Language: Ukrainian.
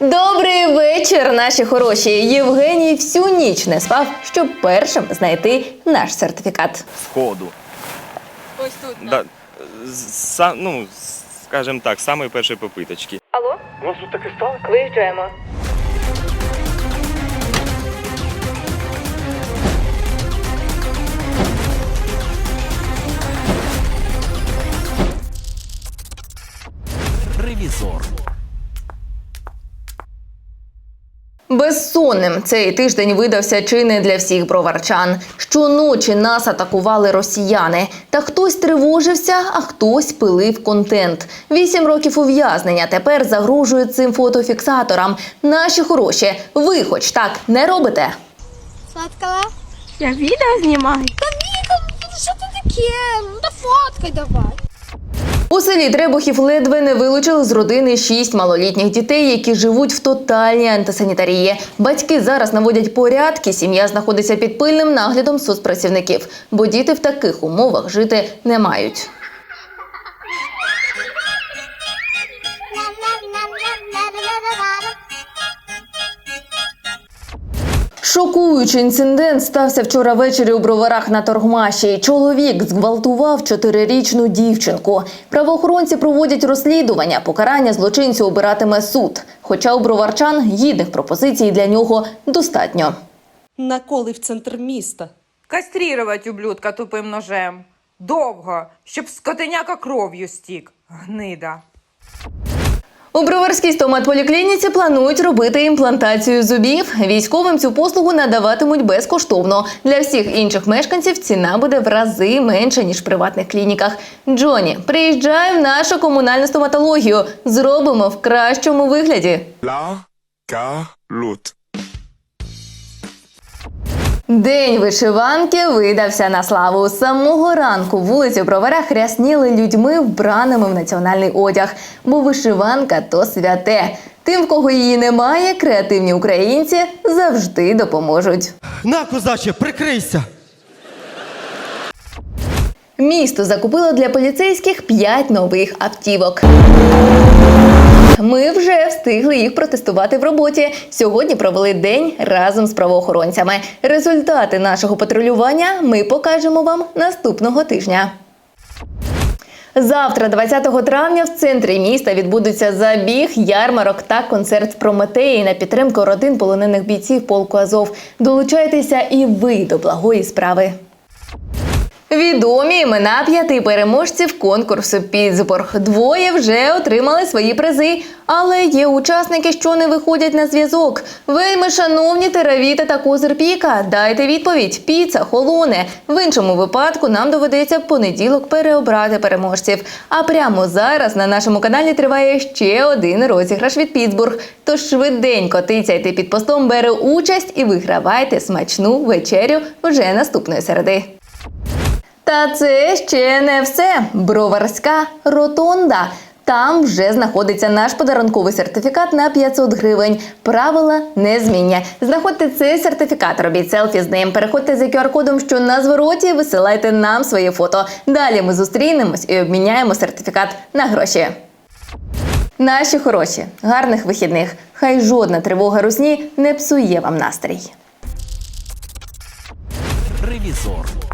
Добрий вечір, наші хороші. Євгеній всю ніч не спав, щоб першим знайти наш сертифікат. Сходу. Ось тут. Да, са, ну, скажімо так, самої першої попиточки. Алло? У нас тут таке стало? Виїжджаємо. Безсонним цей тиждень видався чи не для всіх броварчан. Щоночі нас атакували росіяни. Та хтось тривожився, а хтось пилив контент. Вісім років ув'язнення тепер загрожують цим фотофіксаторам. Наші хороші, ви хоч так не робите. Сладкого? Я відео знімаю. Та ну що це таке? Ну да фоткай давай. У селі Требухів ледве не вилучили з родини шість малолітніх дітей, які живуть в тотальній антисанітарії. Батьки зараз наводять порядки. Сім'я знаходиться під пильним наглядом соцпрацівників, бо діти в таких умовах жити не мають. Шокуючий інцидент стався вчора ввечері у броварах на торгмаші. Чоловік зґвалтував чотирирічну дівчинку. Правоохоронці проводять розслідування. Покарання злочинцю обиратиме суд. Хоча у броварчан гідних пропозицій для нього достатньо. Наколи в центр міста. Кастрірувати ублюдка тупим ножем. Довго, щоб скотиняка кров'ю стік. Гнида. У броварській стоматполіклініці планують робити імплантацію зубів. Військовим цю послугу надаватимуть безкоштовно. Для всіх інших мешканців ціна буде в рази менша ніж в приватних клініках. Джоні, приїжджай в нашу комунальну стоматологію. Зробимо в кращому вигляді. Galut. День вишиванки видався на славу. З самого ранку вулиці Бровара хрясніли людьми, вбраними в національний одяг. Бо вишиванка то святе. Тим, в кого її немає, креативні українці завжди допоможуть. На, козаче, прикрийся! Місто закупило для поліцейських 5 нових автівок. Ми вже встигли їх протестувати в роботі. Сьогодні провели день разом з правоохоронцями. Результати нашого патрулювання ми покажемо вам наступного тижня. Завтра, 20 травня, в центрі міста відбудуться забіг, ярмарок та концерт Прометеї на підтримку родин полонених бійців полку Азов. Долучайтеся і ви до благої справи. Відомі імена п'яти переможців конкурсу Підзборг. Двоє вже отримали свої призи, але є учасники, що не виходять на зв'язок. Вельми шановні Теравіта та Козир Піка, дайте відповідь. Піца холоне. В іншому випадку нам доведеться понеділок переобрати переможців. А прямо зараз на нашому каналі триває ще один розіграш від Підсбург. Тож швиденько тицяйте під постом, бере участь і вигравайте смачну вечерю вже наступної середи. Та це ще не все. Броварська ротонда. Там вже знаходиться наш подарунковий сертифікат на 500 гривень. Правила незмінні. Знаходьте цей сертифікат, робіть селфі з ним. Переходьте за QR-кодом, що на звороті, висилайте нам своє фото. Далі ми зустрінемось і обміняємо сертифікат на гроші. Наші хороші, гарних вихідних. Хай жодна тривога русні не псує вам настрій. Ревізор.